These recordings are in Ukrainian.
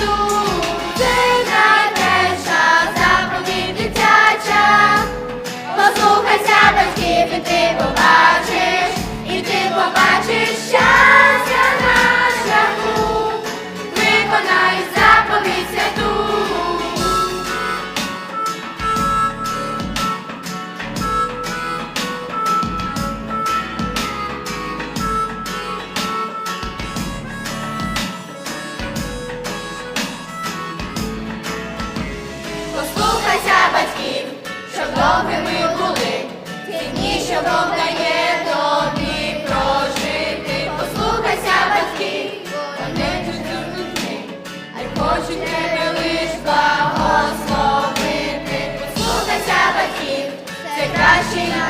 도 що Бог дає прожити, послухайся батьків, вони ж дурні, а й хочуть тебе лиш благословити, послухайся батьків, це кращий на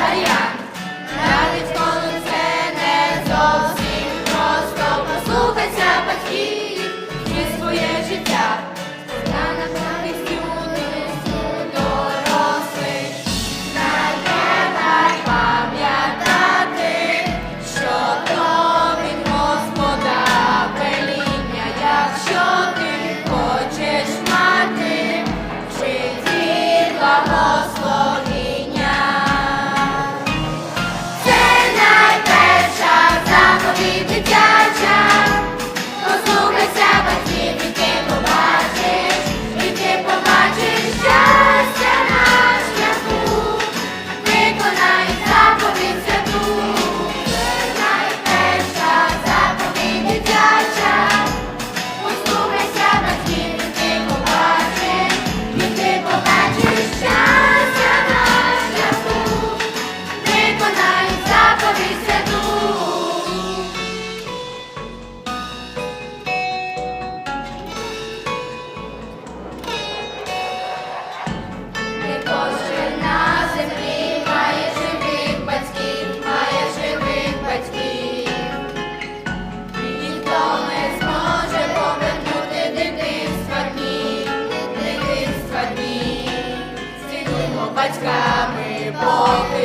哦